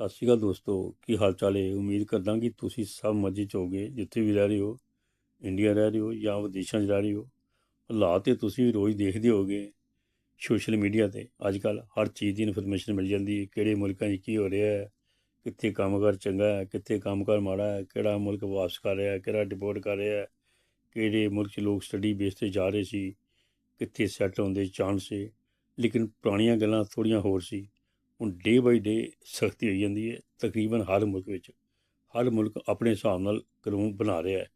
ਸਤਿ ਸ਼੍ਰੀ ਅਕਾਲ ਦੋਸਤੋ, ਕੀ ਹਾਲ ਚਾਲ ਹੈ? ਉਮੀਦ ਕਰਦਾ ਕਿ ਤੁਸੀਂ ਸਭ ਮਜ਼ੇ ਚ ਹੋਗੇ ਜਿੱਥੇ ਵੀ ਰਹਿ ਰਹੇ ਹੋ ਇੰਡੀਆ ਰਹਿ ਰਹੇ ਹੋ ਜਾਂ ਵਿਦੇਸ਼ਾਂ 'ਚ ਰਹਿ ਰਹੇ ਹੋ। ਹਾਲਾਤ ਤੇ ਤੁਸੀਂ ਵੀ ਰੋਜ਼ ਦੇਖਦੇ ਹੋਗੇ ਸੋਸ਼ਲ ਮੀਡੀਆ ਤੇ। ਅੱਜ ਕੱਲ ਹਰ ਚੀਜ਼ ਦੀ ਇਨਫੋਰਮੇਸ਼ਨ ਮਿਲ ਜਾਂਦੀ ਹੈ, ਕਿਹੜੇ ਮੁਲਕਾਂ 'ਚ ਕੀ ਹੋ ਰਿਹਾ ਹੈ, ਕਿੱਥੇ ਕੰਮਕਾਰ ਚੰਗਾ ਹੈ, ਕਿੱਥੇ ਕੰਮਕਾਰ ਮਾੜਾ ਹੈ, ਕਿਹੜਾ ਮੁਲਕ ਵਾਪਸ ਕਰ ਰਿਹਾ ਹੈ, ਕਿਹੜਾ ਡਿਪੋਰਟ ਕਰ ਰਿਹਾ ਹੈ, ਕਿਹੜੇ ਮੁਲਕ 'ਚ ਲੋਕ ਸਟੱਡੀ ਬੇਸ ਤੇ ਜਾ ਰਹੇ ਸੀ, ਕਿੱਥੇ ਸੈੱਟ ਹੋਣ ਦੇ ਚਾਂਸ ਸੀ। ਲੇਕਿਨ ਪੁਰਾਣੀਆਂ ਗੱਲਾਂ ਥੋੜੀਆਂ ਹੋਰ ਸੀ। ਹੁਣ ਡੇ ਬਾਈ ਡੇ ਸਖਤੀ ਹੋਈ ਜਾਂਦੀ ਹੈ, ਤਕਰੀਬਨ ਹਰ ਮੁਲਕ ਵਿੱਚ, ਹਰ ਮੁਲਕ ਆਪਣੇ ਹਿਸਾਬ ਨਾਲ ਕਾਨੂੰਨ ਬਣਾ ਰਿਹਾ ਹੈ।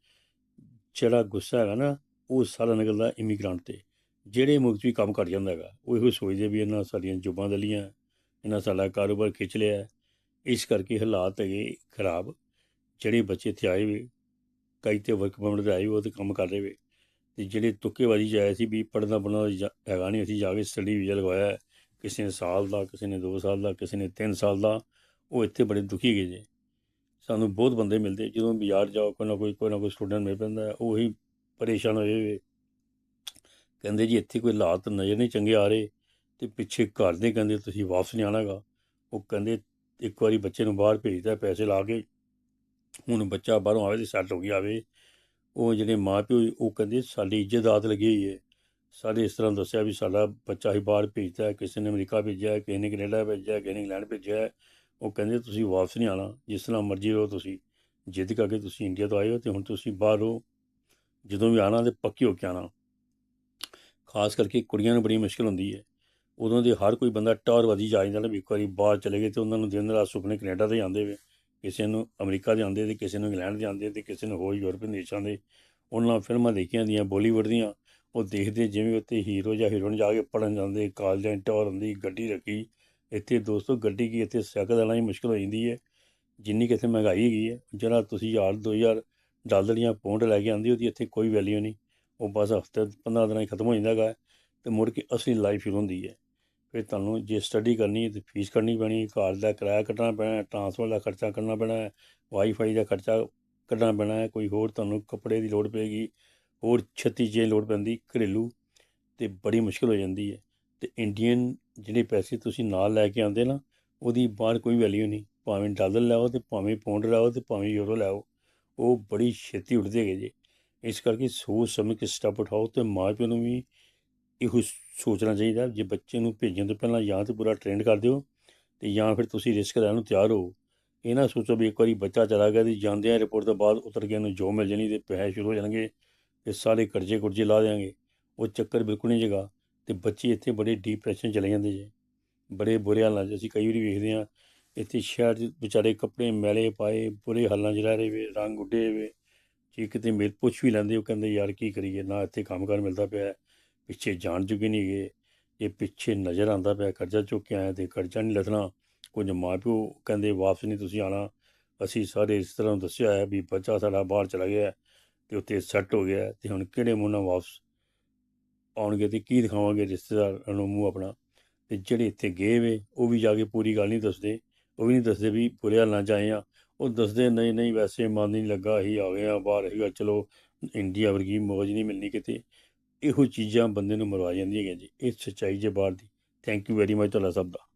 ਜਿਹੜਾ ਗੁੱਸਾ ਹੈਗਾ ਨਾ, ਉਹ ਸਾਰਾ ਨਿਕਲਦਾ ਇਮੀਗ੍ਰੈਂਟ ਤੇ। ਜਿਹੜੇ ਮੁਲਕ 'ਚ ਵੀ ਕੰਮ ਕਰ ਜਾਂਦਾ ਹੈਗਾ, ਉਹ ਇਹੋ ਸੋਚਦੇ ਵੀ ਇਹਨਾਂ ਸਾਡੀਆਂ ਜੁਬਾਂ ਦਲੀਆਂ, ਇਹਨਾਂ ਸਾਡਾ ਕਾਰੋਬਾਰ ਖਿੱਚ ਲਿਆ। ਇਸ ਕਰਕੇ ਹਾਲਾਤ ਹੈਗੇ ਖਰਾਬ। ਜਿਹੜੇ ਬੱਚੇ ਇੱਥੇ ਆਏ ਵੇ, ਕਈ ਤੇ ਵਰਕ ਪਰਮਿਟ ਤੇ ਆਏ ਵੇ, ਉਹ ਤੇ ਕੰਮ ਕਰ ਰਹੇ ਵੇ। ਤੇ ਜਿਹੜੇ ਤੁੱਕੇਬਾਜ਼ੀ 'ਚ ਆਏ ਸੀ ਵੀ ਪੜ੍ਹਨਾ ਪੜ੍ਹਨਾ ਜਾ- ਹੈਗਾ ਨਹੀਂ, ਅਸੀਂ ਜਾ ਕੇ ਸਟੱਡੀ ਵੀਜ਼ਾ ਲਗਵਾਇਆ। ਕਿਸੇ ਨੇ ਸਾਲ ਦਾ ਕਿਸੇ ਨੇ 2 ਸਾਲ ਦਾ ਕਿਸੇ ਨੇ 3 ਸਾਲ ਦਾ ਉਹ ਇੱਥੇ ਬੜੇ ਦੁਖੀ ਗਏ ਜੇ। ਸਾਨੂੰ ਬਹੁਤ ਬੰਦੇ ਮਿਲਦੇ ਜਦੋਂ ਬਾਜ਼ਾਰ ਜਾਓ ਕੋਈ ਨਾ ਕੋਈ ਕੋਈ ਨਾ ਕੋਈ ਸਟੂਡੈਂਟ ਮਿਲ ਪੈਂਦਾ ਹੈ, ਉਹ ਹੀ ਪਰੇਸ਼ਾਨ ਹੋਏ ਵੇ ਕਹਿੰਦੇ ਜੀ ਇੱਥੇ ਕੋਈ ਹਾਲਾਤ ਨਜ਼ਰ ਨਹੀਂ ਚੰਗੇ ਆ ਰਹੇ ਤੇ ਪਿੱਛੇ ਘਰ ਦੇ ਕਹਿੰਦੇ ਤੁਸੀਂ ਵਾਪਸ ਨਹੀਂ ਆਣਾਗਾ ਉਹ ਕਹਿੰਦੇ ਇੱਕ ਵਾਰੀ ਬੱਚੇ ਨੂੰ ਬਾਹਰ ਭੇਜਦਾ ਪੈਸੇ ਲਾ ਕੇ ਹੁਣ ਬੱਚਾ ਬਾਹਰੋਂ ਆਵੇ ਤੇ ਸੈੱਟ ਹੋ ਗਿਆ ਆਵੇ। ਉਹ ਜਿਹੜੇ ਮਾਂ ਪਿਓ ਉਹ ਕਹਿੰਦੇ ਸਾਡੀ ਇੱਜ਼ਤ ਇੱਜ਼ਤਦਾਤ ਲੱਗੀ ਹੋਈ ਹੈ। ਸਾਡੇ ਇਸ ਤਰ੍ਹਾਂ ਦੱਸਿਆ ਵੀ ਸਾਡਾ ਬੱਚਾ ਹੀ ਬਾਹਰ ਭੇਜਦਾ ਕਿਸੇ ਨੇ ਅਮਰੀਕਾ ਭੇਜਿਆ ਕਿਸੇ ਨੇ ਕੈਨੇਡਾ ਭੇਜਿਆ ਕਿਸੇ ਨੇ ਇੰਗਲੈਂਡ ਭੇਜਿਆ ਉਹ ਕਹਿੰਦੇ, ਤੁਸੀਂ ਵਾਪਸ ਨਹੀਂ ਆਣਾ ਜਿਸ ਤਰ੍ਹਾਂ ਮਰਜ਼ੀ ਰਹੋ ਤੁਸੀਂ। ਜਿੱਦ ਕਰਕੇ ਤੁਸੀਂ ਇੰਡੀਆ ਤੋਂ ਆਏ ਹੋ ਤੇ ਹੁਣ ਤੁਸੀਂ ਬਾਹਰ ਹੋ ਜਦੋਂ ਵੀ ਆਣਾ ਤੇ ਪੱਕੇ ਹੋ ਕੇ ਆਣਾ ਖਾਸ ਕਰਕੇ ਕੁੜੀਆਂ ਨੂੰ ਬੜੀ ਮੁਸ਼ਕਲ ਹੁੰਦੀ ਹੈ। ਉਦੋਂ ਦੇ ਹਰ ਕੋਈ ਬੰਦਾ ਟੌਰ ਵਧੀ ਜਾ ਜਾਂਦਾ ਵੀ ਇੱਕ ਵਾਰੀ ਬਾਹਰ ਚਲੇ ਗਏ ਤੇ ਉਹਨਾਂ ਨੂੰ ਦਿਨ ਰਾਤ ਸੁਪਨੇ ਕੈਨੇਡਾ ਦੇ ਆਉਂਦੇ ਵੇ। ਕਿਸੇ ਨੂੰ ਅਮਰੀਕਾ ਦੇ ਆਉਂਦੇ ਤੇ ਕਿਸੇ ਨੂੰ ਇੰਗਲੈਂਡ ਦੇ ਆਉਂਦੇ ਤੇ ਕਿਸੇ ਨੂੰ ਹੋਰ ਯੂਰਪੀਅਨ ਦੇਸ਼ਾਂ ਦੇ। ਉਹਨਾਂ ਫਿਲਮਾਂ ਦੇਖੀਆਂ ਦੀਆਂ, ਬਾਲੀਵੁੱਡ ਦੀਆਂ। ਉਹ ਦੇਖਦੇ ਜਿਵੇਂ ਉੱਤੇ ਹੀਰੋ ਜਾਂ ਹੀਰੋਇਨ ਜਾ ਕੇ ਪੜਨ ਜਾਂਦੇ, ਕਾਲਜਾਂ 'ਚ ਟੌਰ ਹੁੰਦੀ, ਗੱਡੀ ਰੱਖੀ। ਇੱਥੇ ਦੋਸਤੋ ਗੱਡੀ ਕੀ ਇੱਥੇ ਸਾਈਕਲ ਲੈਣਾ ਹੀ ਮੁਸ਼ਕਲ ਹੋ ਜਾਂਦੀ ਹੈ। ਜਿੰਨੀ ਕਿ ਇੱਥੇ ਮਹਿੰਗਾਈ ਹੈਗੀ ਹੈ, ਜਿਹੜਾ ਤੁਸੀਂ ਹਜ਼ਾਰ, ਦੋ ਹਜ਼ਾਰ ਡਾਲਰ ਜਾਂ ਪੌਂਡ ਲੈ ਕੇ ਆਉਂਦੇ ਉਹਦੀ ਇੱਥੇ ਕੋਈ ਵੈਲਿਊ ਨਹੀਂ। ਉਹ ਬਸ ਹਫ਼ਤੇ 15 ਦਿਨਾਂ ਹੀ ਖਤਮ ਹੋ ਜਾਂਦਾ ਹੈਗਾ ਤੇ ਮੁੜ ਕੇ ਅਸਲੀ ਲਾਈਫ ਸ਼ੁਰੂ ਹੁੰਦੀ ਹੈ। ਫਿਰ ਤੁਹਾਨੂੰ ਜੇ ਸਟੱਡੀ ਕਰਨੀ ਹੈ ਤੇ ਫੀਸ ਕੱਢਣੀ ਪੈਣੀ ਹੈ ਘਰ ਦਾ ਕਿਰਾਇਆ ਕੱਢਣਾ ਪੈਣਾ ਹੈ ਟਰਾਂਸਪੋਰਟ ਦਾ ਖਰਚਾ ਕੱਢਣਾ ਪੈਣਾ ਹੈ ਵਾਈਫਾਈ ਦਾ ਖਰਚਾ ਕੱਢਣਾ ਪੈਣਾ ਹੈ ਕੋਈ ਹੋਰ ਤੁਹਾਨੂੰ ਕੱਪੜੇ ਦੀ ਲੋੜ ਪਏਗੀ ਹੋਰ ਛੇਤੀ ਚੀਜ਼ ਲੋੜ ਪੈਂਦੀ, ਘਰੇਲੂ, ਤੇ ਬੜੀ ਮੁਸ਼ਕਲ ਹੋ ਜਾਂਦੀ ਹੈ। ਤੇ ਇੰਡੀਅਨ ਜਿਹੜੇ ਪੈਸੇ ਤੁਸੀਂ ਨਾਲ ਲੈ ਕੇ ਆਉਂਦੇ ਨਾ, ਉਹਦੀ ਬਾਹਰ ਕੋਈ ਵੈਲਿਊ ਨਹੀਂ। ਭਾਵੇਂ ਡਾਲਰ ਲਾਓ ਤੇ ਭਾਵੇਂ ਪੌਂਡ ਲਾਓ ਤੇ ਭਾਵੇਂ ਯੂਰੋ ਲਾਓ, ਉਹ ਬੜੀ ਛੇਤੀ ਉੱਡਦੇ ਹੈਗੇ ਜੀ। ਇਸ ਕਰਕੇ ਸੋਚ ਸਮਝ ਕੇ ਸਟੈਪ ਉਠਾਓ ਤੇ ਮਾਂ ਪਿਓ ਨੂੰ ਵੀ ਇਹੋ ਸੋਚਣਾ ਚਾਹੀਦਾ, ਜੇ ਬੱਚੇ ਨੂੰ ਭੇਜਣ ਤੋਂ ਪਹਿਲਾਂ ਜਾਂ ਤਾਂ ਪੂਰਾ ਟ੍ਰੇਨਡ ਕਰ ਦਿਓ ਤੇ ਜਾਂ ਫਿਰ ਤੁਸੀਂ ਰਿਸਕ ਲੈਣ ਨੂੰ ਤਿਆਰ ਹੋ। ਇਹ ਨਾ ਸੋਚੋ ਵੀ ਇੱਕ ਵਾਰੀ ਬੱਚਾ ਚਲਾ ਗਿਆ ਤੇ ਜਾਂਦਿਆਂ ਰਿਪੋਰਟ ਤੋਂ ਬਾਅਦ ਉਤਰ ਕੇ ਉਹਨੂੰ ਜੋ ਮਿਲ ਜਾਣੀ ਤੇ ਪੈਸੇ ਸ਼ੁਰੂ ਹੋ ਜਾਣਗੇ। ਤੇ ਸਾਰੇ ਕਰਜ਼ੇ ਕੁਰਜ਼ੇ ਲਾ ਦੇਣਗੇ ਉਹ ਚੱਕਰ ਬਿਲਕੁਲ ਨਹੀਂ ਜਗਾ ਤੇ ਬੱਚੇ ਇੱਥੇ ਬੜੇ ਡਿਪਰੈਸ਼ਨ ਚਲੇ ਜਾਂਦੇ ਜੇ। ਬੜੇ ਬੁਰੇ ਹਾਲਾਂ 'ਚ। ਅਸੀਂ ਕਈ ਵਾਰੀ ਵੇਖਦੇ ਹਾਂ, ਇੱਥੇ ਸ਼ਹਿਰ 'ਚ ਵਿਚਾਰੇ ਕੱਪੜੇ ਮੈਲੇ ਪਾਏ, ਬੁਰੇ ਹਾਲਾਂ 'ਚ ਰਹਿ ਰਹੇ ਵੇ, ਰੰਗ ਉੱਡੇ ਵੇ। ਜੇ ਕਿਤੇ ਮਿਲ ਪੁੱਛ ਵੀ ਲੈਂਦੇ, ਉਹ ਕਹਿੰਦੇ, ਯਾਰ ਕੀ ਕਰੀਏ? ਨਾ ਇੱਥੇ ਕੰਮਕਾਰ ਮਿਲਦਾ ਪਿਆ ਪਿੱਛੇ ਜਾਣ ਜੋਗੇ ਨਹੀਂ ਗਏ ਇਹ ਪਿੱਛੇ ਨਜ਼ਰ ਆਉਂਦਾ ਪਿਆ। ਕਰਜ਼ਾ ਚੁੱਕ ਕੇ ਆਇਆ ਤੇ ਕਰਜ਼ਾ ਨਹੀਂ ਲੱਥਣਾ। ਕੁਝ ਮਾਂ ਪਿਓ ਕਹਿੰਦੇ, ਵਾਪਸ ਨਹੀਂ ਤੁਸੀਂ ਆਣਾ ਅਸੀਂ ਸਾਰੇ ਇਸ ਤਰ੍ਹਾਂ ਦੱਸਿਆ ਹੈ ਵੀ ਬੱਚਾ ਸਾਡਾ ਬਾਹਰ ਚਲਾ ਗਿਆ ਤੇ ਉੱਥੇ ਸੈੱਟ ਹੋ ਗਿਆ ਹੈ ਤੇ ਹੁਣ ਕਿਹੜੇ ਮੂੰਹ ਨਾਲ ਵਾਪਸ ਆਉਣਗੇ ਤੇ ਕੀ ਦਿਖਾਵਾਂਗੇ ਰਿਸ਼ਤੇਦਾਰਾਂ ਨੂੰ ਮੂੰਹ ਆਪਣਾ? ਤੇ ਜਿਹੜੇ ਇੱਥੇ ਗਏ ਵੇ, ਉਹ ਵੀ ਜਾ ਕੇ ਪੂਰੀ ਗੱਲ ਨਹੀਂ ਦੱਸਦੇ। ਉਹ ਵੀ ਨਹੀਂ ਦੱਸਦੇ ਵੀ ਬੁਰੇ ਹਾਲਾਂ 'ਚ ਆਏ ਆ। ਉਹ ਦੱਸਦੇ ਨਹੀਂ ਨਹੀਂ, ਵੈਸੇ ਮਨ ਨਹੀਂ ਲੱਗਾ, ਅਸੀਂ ਆ ਗਏ ਆ ਬਾਹਰ। ਹੈਗਾ ਚਲੋ, ਇੰਡੀਆ ਵਰਗੀ ਮੌਜ ਨਹੀਂ ਮਿਲਣੀ ਕਿਤੇ। ਇਹੋ ਚੀਜ਼ਾਂ ਬੰਦੇ ਨੂੰ ਮਰਵਾ ਜਾਂਦੀਆਂ ਹੈਗੀਆਂ ਜੀ। ਇਹ ਸੱਚਾਈ ਜੇ ਬਾਹਰ ਦੀ। ਥੈਂਕ ਯੂ ਵੈਰੀ ਮਚ ਤੁਹਾਡਾ ਸਭ ਦਾ।